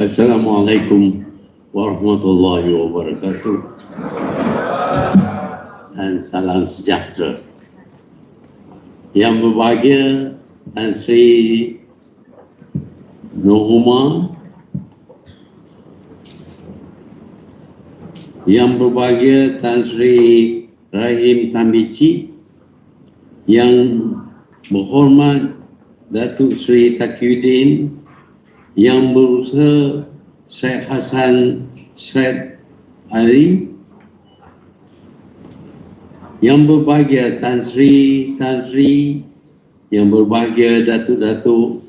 Assalamualaikum warahmatullahi wabarakatuh. Dan salam sejahtera. Yang berbahagia Tan Sri Nur Umar. Yang berbahagia Tan Sri Rahim Tambici Yang berhormat Datuk Sri Takiuddin Yang berusaha Syed Hassan Syed Ali yang berbahagia Tan Sri, Tan Sri, yang berbahagia Datuk-Datuk,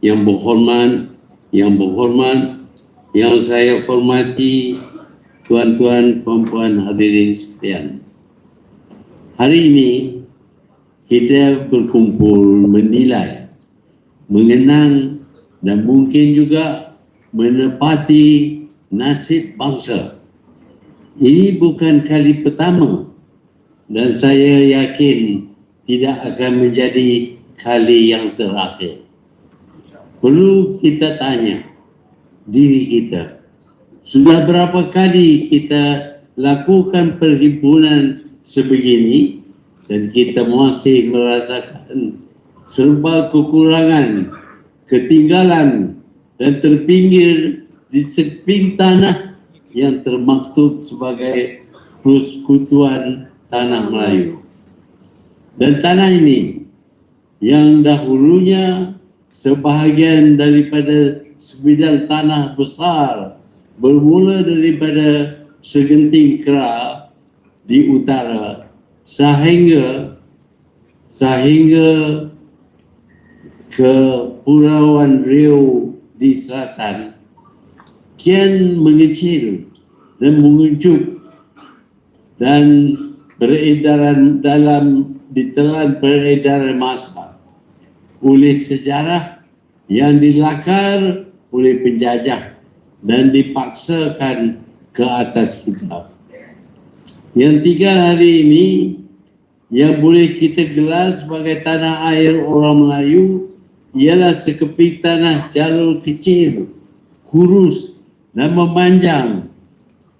yang berhormat, yang berhormat, yang saya hormati, tuan-tuan, puan-puan hadirin sekalian. Hari ini kita berkumpul menilai, mengenang dan mungkin juga menepati nasib bangsa. Ini bukan kali pertama dan saya yakin tidak akan menjadi kali yang terakhir. Perlu kita tanya diri kita, sudah berapa kali kita lakukan perhimpunan sebegini dan kita masih merasakan serba kekurangan, ketinggalan dan terpinggir di seping tanah yang termaktub sebagai persekutuan tanah Melayu. Dan tanah ini yang dahulunya sebahagian daripada sebidang tanah besar bermula daripada segenting kera di utara sehingga sehingga ke Pulauan Riau di selatan kian mengecil dan menguncup dan beredaran dalam ditelan peredaran masa oleh sejarah yang dilakar oleh penjajah dan dipaksakan ke atas kita. Yang tiga hari ini yang boleh kita gelar sebagai tanah air orang Melayu ialah sekeping tanah jalur kecil, kurus dan memanjang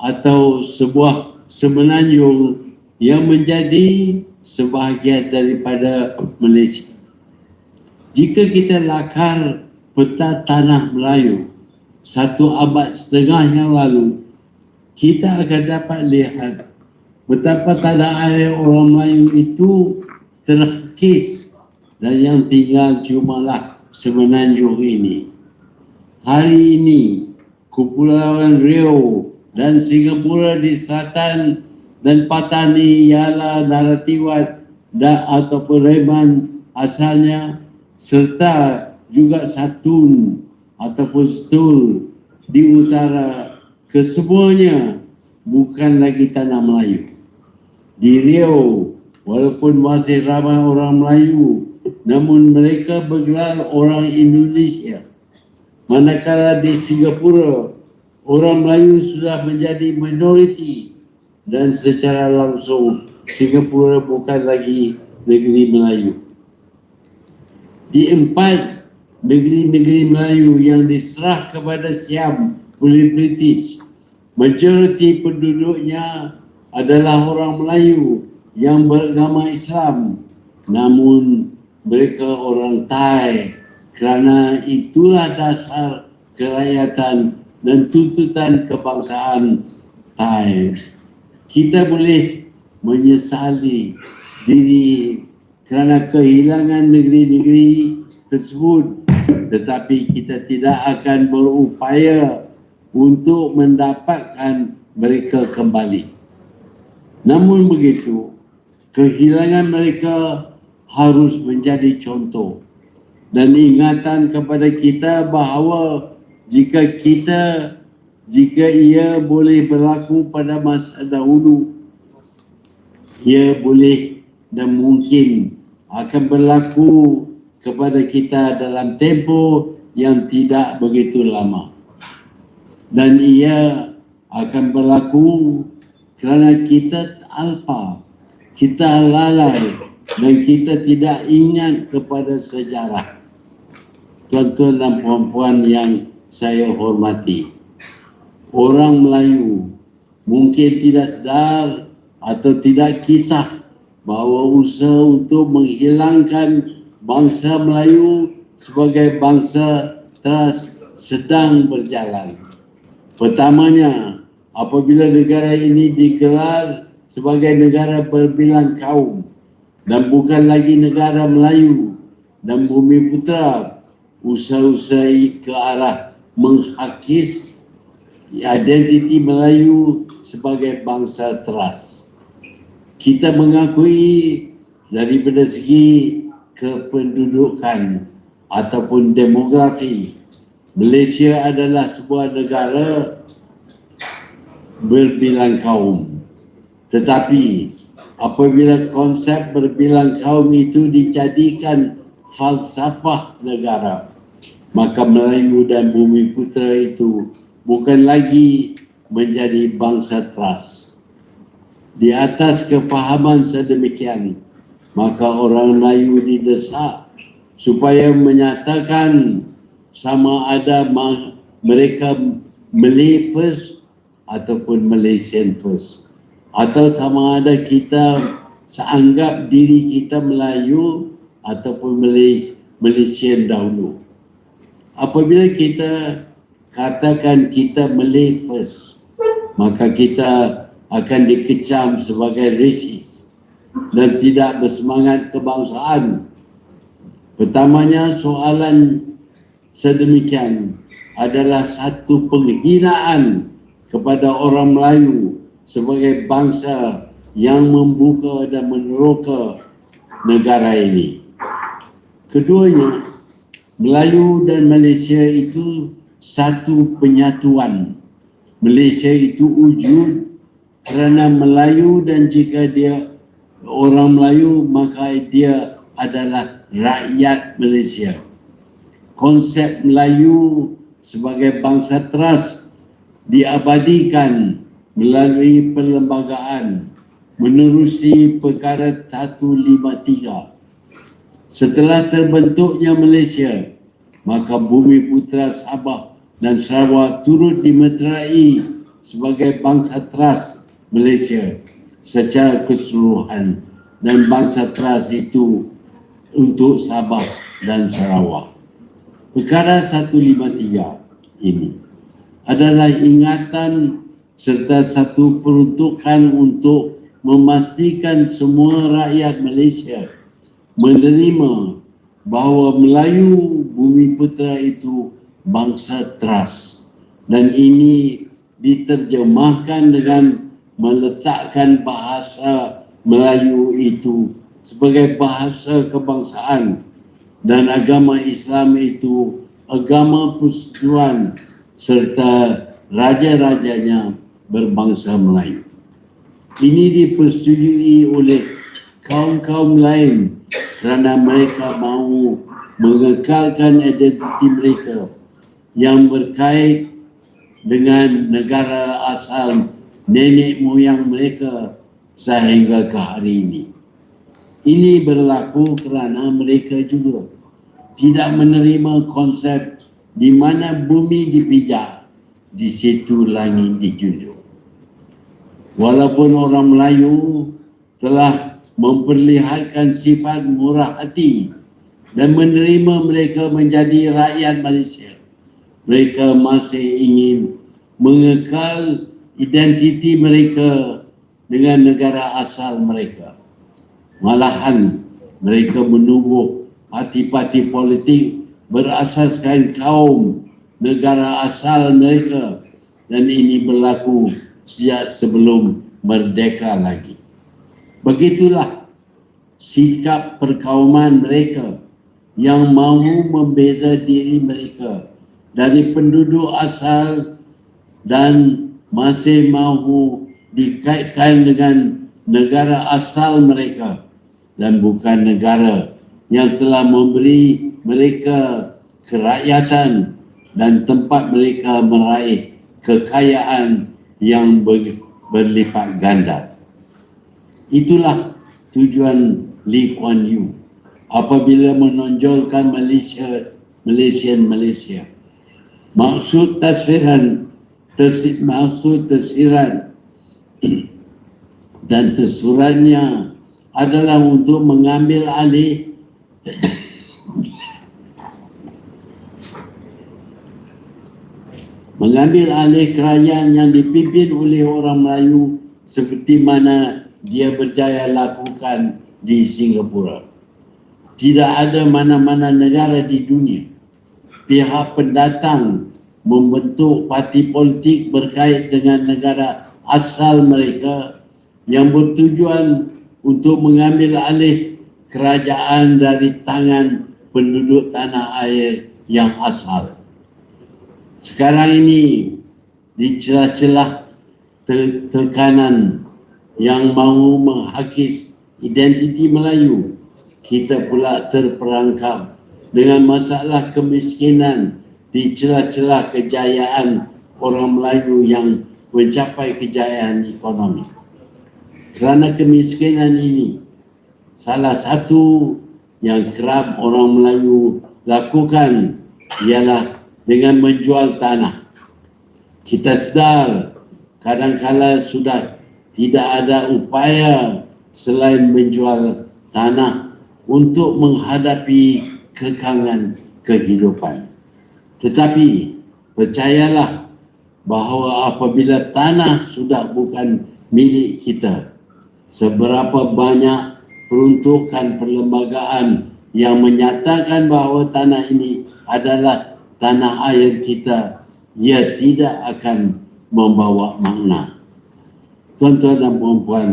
atau sebuah semenanjung yang menjadi sebahagian daripada Malaysia. Jika kita lakar peta tanah Melayu satu abad setengah yang lalu, kita akan dapat lihat betapa tanah air orang Melayu itu terkis dan yang tinggal cumalah semenanjung ini. Hari ini, Kepulauan Riau dan Singapura di selatan dan Patani ialah Naratiwat dan ataupun Reman asalnya serta juga Satun ataupun Stul di utara kesemuanya bukan lagi tanah Melayu. Di Riau walaupun masih ramai orang Melayu namun mereka bergelar orang Indonesia. Manakala di Singapura orang Melayu sudah menjadi minoriti dan secara langsung Singapura bukan lagi negeri Melayu. Di empat negeri-negeri Melayu yang diserah kepada Siam oleh British, majoriti penduduknya adalah orang Melayu yang beragama Islam namun mereka orang Thai. Kerana itulah dasar kerakyatan dan tuntutan kebangsaan Thai. Kita boleh menyesali diri kerana kehilangan negeri-negeri tersebut. Tetapi kita tidak akan berupaya untuk mendapatkan mereka kembali. Namun begitu, kehilangan mereka harus menjadi contoh. Dan ingatan kepada kita bahawa jika kita jika ia boleh berlaku pada masa dahulu ia boleh dan mungkin akan berlaku kepada kita dalam tempoh yang tidak begitu lama. Dan ia akan berlaku kerana kita alpa kita lalai dan kita tidak ingat kepada sejarah tuan-tuan dan puan-puan yang saya hormati. Orang Melayu mungkin tidak sedar atau tidak kisah bahawa usaha untuk menghilangkan bangsa Melayu sebagai bangsa teras sedang berjalan. Pertamanya, apabila negara ini digelar sebagai negara berbilang kaum dan bukan lagi negara Melayu dan bumi putra, usaha-usaha ke arah menghakis identiti Melayu sebagai bangsa teras. Kita mengakui daripada segi kependudukan ataupun demografi Malaysia adalah sebuah negara berbilang kaum. Tetapi apabila konsep berbilang kaum itu dijadikan falsafah negara, maka Melayu dan Bumi Putra itu bukan lagi menjadi bangsa teras. Di atas kefahaman sedemikian, maka orang Melayu didesak supaya menyatakan sama ada mereka Malay first ataupun Malaysian first atau sama ada kita seanggap diri kita Melayu ataupun Malaysian dahulu. Apabila kita katakan kita Malay first, maka kita akan dikecam sebagai racist dan tidak bersemangat kebangsaan. Pertamanya soalan sedemikian adalah satu penghinaan kepada orang Melayu sebagai bangsa yang membuka dan meneroka negara ini. Keduanya, Melayu dan Malaysia itu satu penyatuan. Malaysia itu wujud kerana Melayu dan jika dia orang Melayu maka dia adalah rakyat Malaysia. Konsep Melayu sebagai bangsa teras diabadikan melalui perlembagaan menerusi perkara 153. Setelah terbentuknya Malaysia, maka bumi putra Sabah dan Sarawak turut dimeterai sebagai bangsa teras Malaysia secara keseluruhan dan bangsa teras itu untuk Sabah dan Sarawak. Perkara 153 ini adalah ingatan serta satu peruntukan untuk memastikan semua rakyat Malaysia menerima bahawa Melayu bumi putra itu bangsa teras. Dan ini diterjemahkan dengan meletakkan bahasa Melayu itu sebagai bahasa kebangsaan. Dan agama Islam itu agama persekutuan serta raja-rajanya berbangsa Melayu. Ini dipersetujui oleh kaum-kaum lain kerana mereka mahu mengekalkan identiti mereka yang berkait dengan negara asal nenek moyang mereka sehingga ke hari ini. Ini berlaku kerana mereka juga tidak menerima konsep di mana bumi dipijak, di situ langit dijunjung. Walaupun orang Melayu telah memperlihatkan sifat murah hati dan menerima mereka menjadi rakyat Malaysia mereka masih ingin mengekal identiti mereka dengan negara asal mereka. Malahan mereka menubuh parti-parti politik berasaskan kaum negara asal mereka dan ini berlaku sejak sebelum merdeka lagi. Begitulah sikap perkauman mereka yang mahu membeza diri mereka dari penduduk asal dan masih mahu dikaitkan dengan negara asal mereka dan bukan negara yang telah memberi mereka kerakyatan dan tempat mereka meraih kekayaan yang berlipat ganda. Itulah tujuan Lee Kuan Yew apabila menonjolkan Malaysia Malaysian Malaysia. Maksud tasiran tersi, maksud tasiran dan tersurannya adalah untuk mengambil alih mengambil alih kerajaan yang dipimpin oleh orang Melayu seperti mana dia berjaya lakukan di Singapura. Tidak ada mana-mana negara di dunia pihak pendatang membentuk parti politik berkait dengan negara asal mereka yang bertujuan untuk mengambil alih kerajaan dari tangan penduduk tanah air yang asal. Sekarang ini di celah-celah te- tekanan yang mahu menghakis identiti Melayu, kita pula terperangkap dengan masalah kemiskinan di celah-celah kejayaan orang Melayu yang mencapai kejayaan ekonomi. Kerana kemiskinan ini, salah satu yang kerap orang Melayu lakukan ialah dengan menjual tanah. Kita sedar kadang-kala sudah tidak ada upaya selain menjual tanah untuk menghadapi kekangan kehidupan. Tetapi percayalah bahawa apabila tanah sudah bukan milik kita, seberapa banyak peruntukan perlembagaan yang menyatakan bahawa tanah ini adalah tanah air kita ia tidak akan membawa makna. Tuan-tuan dan puan-puan,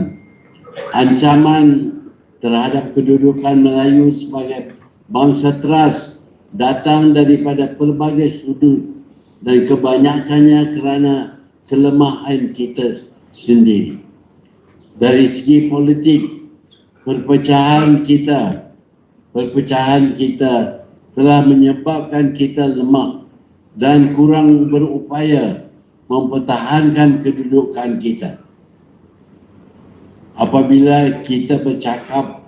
ancaman terhadap kedudukan Melayu sebagai bangsa teras datang daripada pelbagai sudut dan kebanyakannya kerana kelemahan kita sendiri. Dari segi politik, perpecahan kita, perpecahan kita telah menyebabkan kita lemah dan kurang berupaya mempertahankan kedudukan kita. Apabila kita bercakap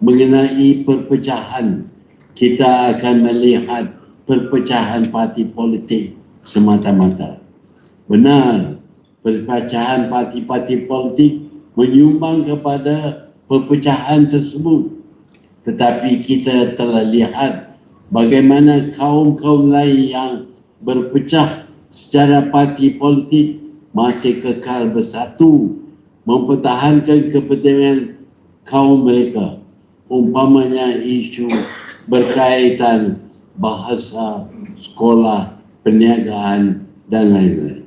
mengenai perpecahan, kita akan melihat perpecahan parti politik semata-mata. Benar, perpecahan parti-parti politik menyumbang kepada perpecahan tersebut. Tetapi kita telah lihat bagaimana kaum-kaum lain yang berpecah secara parti politik masih kekal bersatu mempertahankan kepentingan kaum mereka umpamanya isu berkaitan bahasa, sekolah, perniagaan dan lain-lain.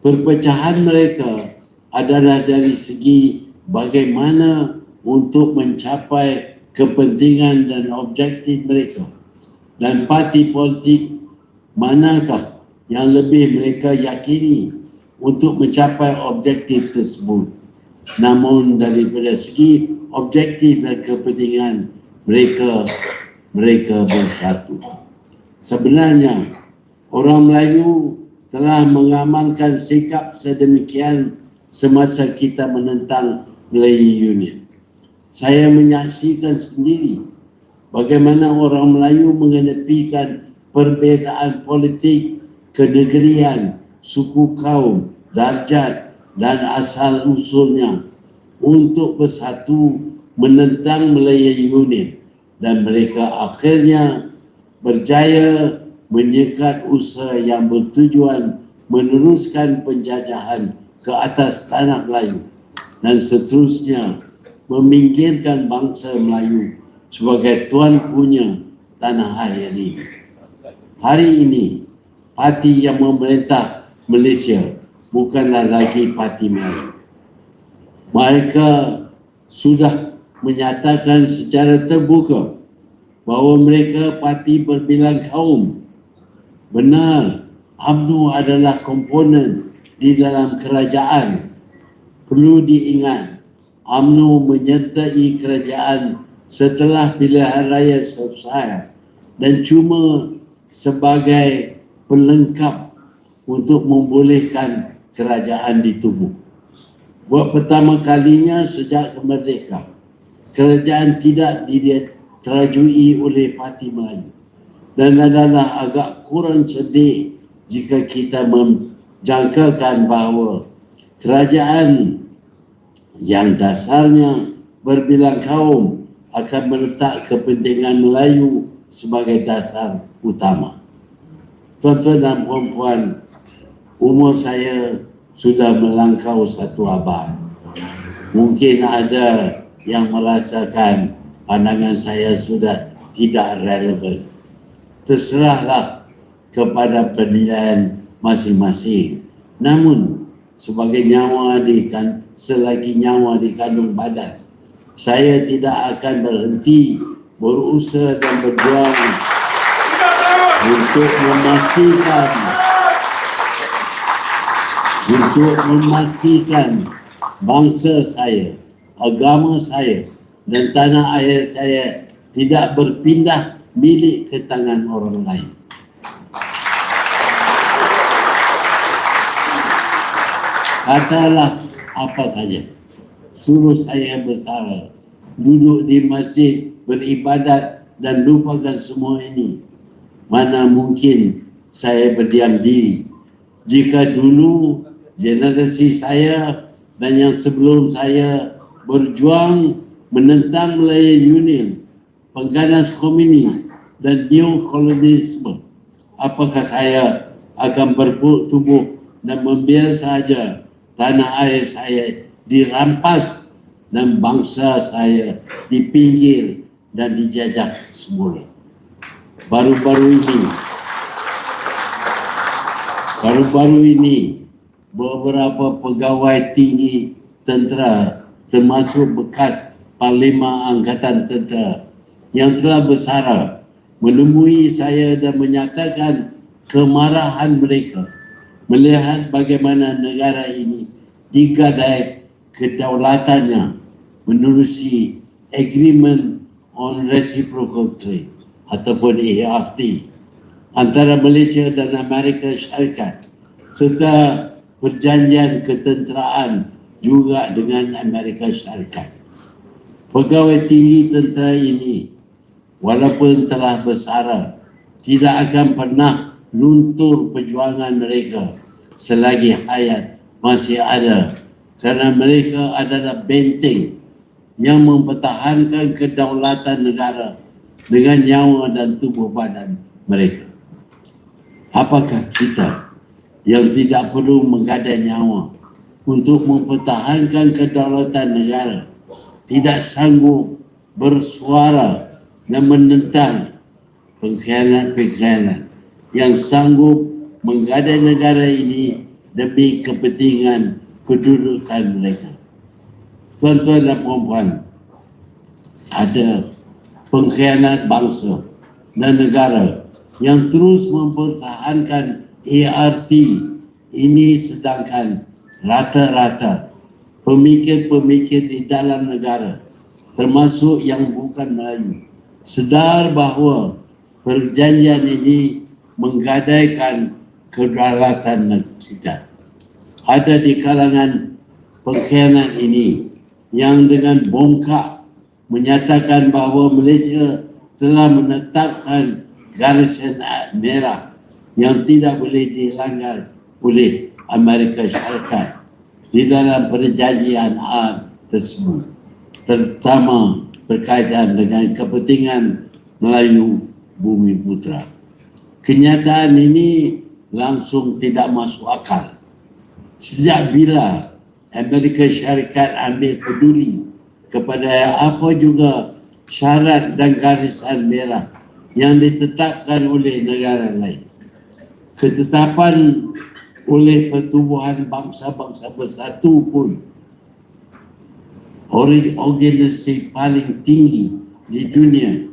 Perpecahan mereka adalah dari segi bagaimana untuk mencapai kepentingan dan objektif mereka dan parti politik manakah yang lebih mereka yakini untuk mencapai objektif tersebut. Namun daripada segi objektif dan kepentingan mereka mereka bersatu. Sebenarnya orang Melayu telah mengamalkan sikap sedemikian semasa kita menentang Melayu Union. Saya menyaksikan sendiri bagaimana orang Melayu mengenepikan perbezaan politik, kenegerian, suku kaum, darjat dan asal usulnya untuk bersatu menentang Melayu Unit dan mereka akhirnya berjaya menyekat usaha yang bertujuan meneruskan penjajahan ke atas tanah Melayu dan seterusnya meminggirkan bangsa Melayu sebagai tuan punya tanah air ini. Hari ini, parti yang memerintah Malaysia bukanlah lagi parti Melayu. Mereka sudah menyatakan secara terbuka bahawa mereka parti berbilang kaum. Benar, UMNO adalah komponen di dalam kerajaan. Perlu diingat, UMNO menyertai kerajaan setelah pilihan raya selesai dan cuma sebagai pelengkap untuk membolehkan kerajaan ditubuh. Buat pertama kalinya sejak kemerdekaan, kerajaan tidak diterajui oleh Parti Melayu. dan adalah agak kurang cerdik jika kita menjangkakan bahawa kerajaan yang dasarnya berbilang kaum akan meletak kepentingan Melayu sebagai dasar utama. Tuan-tuan dan puan-puan, umur saya sudah melangkau satu abad. Mungkin ada yang merasakan pandangan saya sudah tidak relevan. Terserahlah kepada penilaian masing-masing. Namun, sebagai nyawa di kan, selagi nyawa di kandung badan, saya tidak akan berhenti berusaha dan berjuang untuk memastikan untuk memastikan bangsa saya, agama saya dan tanah air saya tidak berpindah milik ke tangan orang lain. Katalah apa saja. Suruh saya bersara. Duduk di masjid, beribadat dan lupakan semua ini mana mungkin saya berdiam diri jika dulu generasi saya dan yang sebelum saya berjuang menentang Melayu Union, pengganas komunis dan neokolonisme, apakah saya akan berpuk tubuh dan membiarkan saja tanah air saya dirampas dan bangsa saya dipinggir dan dijajah semula. Baru-baru ini baru-baru ini beberapa pegawai tinggi tentera termasuk bekas Parlimen Angkatan Tentera yang telah bersara menemui saya dan menyatakan kemarahan mereka melihat bagaimana negara ini digadai kedaulatannya menerusi agreement on reciprocal trade ataupun ART antara Malaysia dan Amerika Syarikat serta perjanjian ketenteraan juga dengan Amerika Syarikat. Pegawai tinggi tentera ini walaupun telah bersara tidak akan pernah luntur perjuangan mereka selagi hayat masih ada kerana mereka adalah benteng yang mempertahankan kedaulatan negara dengan nyawa dan tubuh badan mereka. Apakah kita yang tidak perlu menggadai nyawa untuk mempertahankan kedaulatan negara tidak sanggup bersuara dan menentang pengkhianat-pengkhianat yang sanggup menggadai negara ini demi kepentingan kedudukan mereka. Tuan-tuan dan puan-puan, ada pengkhianat bangsa dan negara yang terus mempertahankan ART ini sedangkan rata-rata pemikir-pemikir di dalam negara termasuk yang bukan Melayu sedar bahawa perjanjian ini menggadaikan kedaulatan kita. Ada di kalangan pengkhianat ini yang dengan bongkak menyatakan bahawa Malaysia telah menetapkan garisan merah yang tidak boleh dilanggar oleh Amerika Syarikat di dalam perjanjian A tersebut terutama berkaitan dengan kepentingan Melayu Bumi Putra. Kenyataan ini langsung tidak masuk akal. Sejak bila Amerika Syarikat ambil peduli kepada apa juga syarat dan garisan merah yang ditetapkan oleh negara lain. Ketetapan oleh pertubuhan bangsa-bangsa bersatu pun organisasi paling tinggi di dunia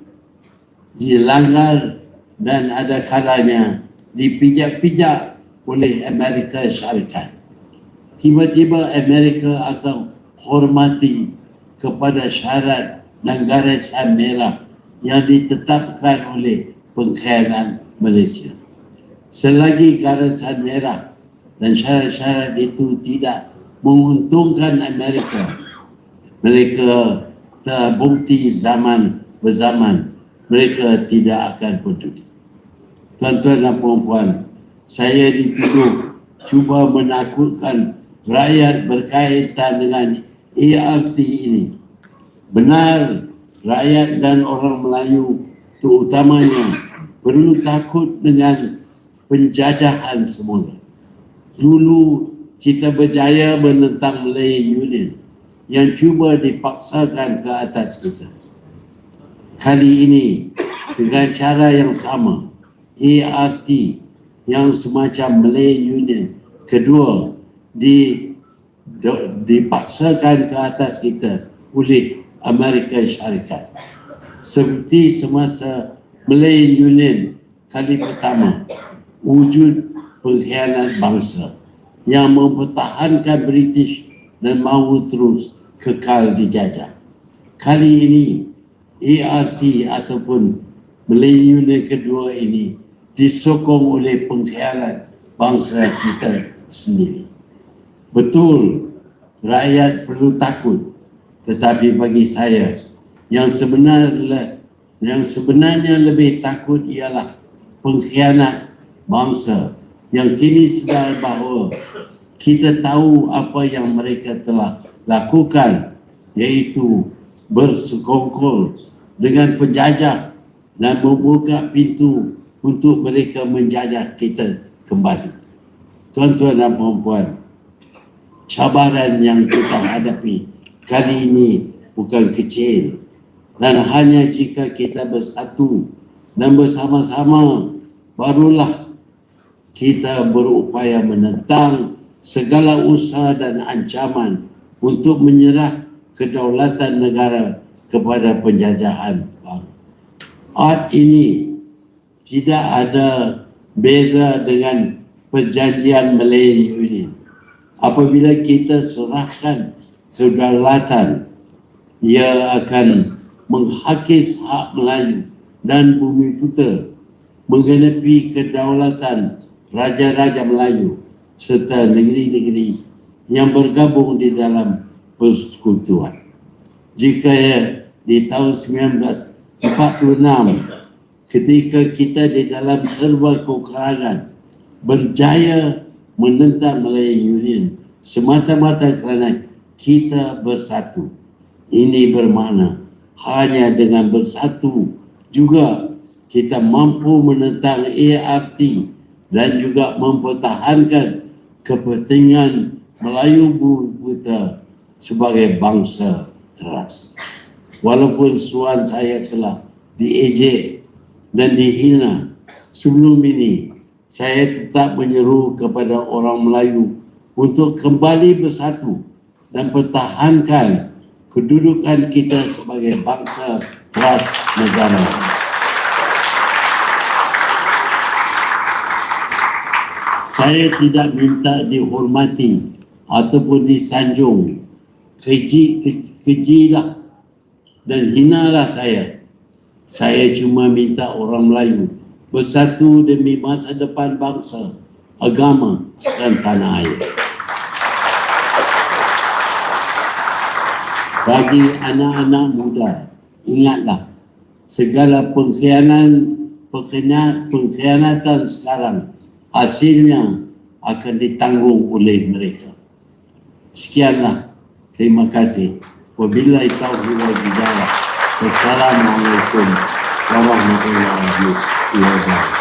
dilanggar dan ada kalanya dipijak-pijak oleh Amerika Syarikat. Tiba-tiba Amerika akan hormati kepada syarat dan garisan merah yang ditetapkan oleh pengkhianat Malaysia. Selagi garisan merah dan syarat-syarat itu tidak menguntungkan Amerika, mereka terbukti zaman berzaman mereka tidak akan peduli. tuan-tuan dan puan-puan, saya dituduh cuba menakutkan rakyat berkaitan dengan ART ini. Benar, rakyat dan orang Melayu terutamanya perlu takut dengan penjajahan semula. Dulu kita berjaya menentang Malay Union yang cuba dipaksakan ke atas kita. Kali ini dengan cara yang sama, ART yang semacam Malay Union kedua di do- dipaksakan ke atas kita oleh Amerika Syarikat. Seperti semasa Malay Union kali pertama, wujud pengkhianat bangsa yang mempertahankan British dan mahu terus kekal dijajah. Kali ini ART ataupun Malay Union kedua ini disokong oleh pengkhianat bangsa kita sendiri. Betul, rakyat perlu takut. Tetapi bagi saya, yang sebenarnya yang sebenarnya lebih takut ialah pengkhianat bangsa yang kini sedar bahawa kita tahu apa yang mereka telah lakukan iaitu bersekongkol dengan penjajah dan membuka pintu untuk mereka menjajah kita kembali. Tuan-tuan dan puan-puan, cabaran yang kita hadapi kali ini bukan kecil dan hanya jika kita bersatu dan bersama-sama barulah kita berupaya menentang segala usaha dan ancaman untuk menyerah kedaulatan negara kepada penjajahan baru. Art ini tidak ada beza dengan perjanjian Malay Union. Apabila kita serahkan kedaulatan, ia akan menghakis hak Melayu dan bumi putra mengenepi kedaulatan raja-raja Melayu serta negeri-negeri yang bergabung di dalam persekutuan. Jika di tahun 1946 ketika kita di dalam serba kekurangan berjaya menentang Malay Union semata-mata kerana kita bersatu. Ini bermakna hanya dengan bersatu juga kita mampu menentang ART dan juga mempertahankan kepentingan Melayu Buta sebagai bangsa teras. Walaupun suan saya telah diejek dan dihina sebelum ini, saya tetap menyeru kepada orang Melayu untuk kembali bersatu dan pertahankan kedudukan kita sebagai bangsa teras negara. Saya tidak minta dihormati ataupun disanjung. Keji, ke, kejilah dan hinalah saya. Saya cuma minta orang Melayu bersatu demi masa depan bangsa, agama dan tanah air. Bagi anak-anak muda, ingatlah segala pengkhianatan pengkhianatan, pengkhianatan sekarang hasilnya akan ditanggung oleh mereka. Sekianlah. Terima kasih. Wabillahi taufiq wal hidayah. Wassalamualaikum warahmatullahi wabarakatuh. Lord God.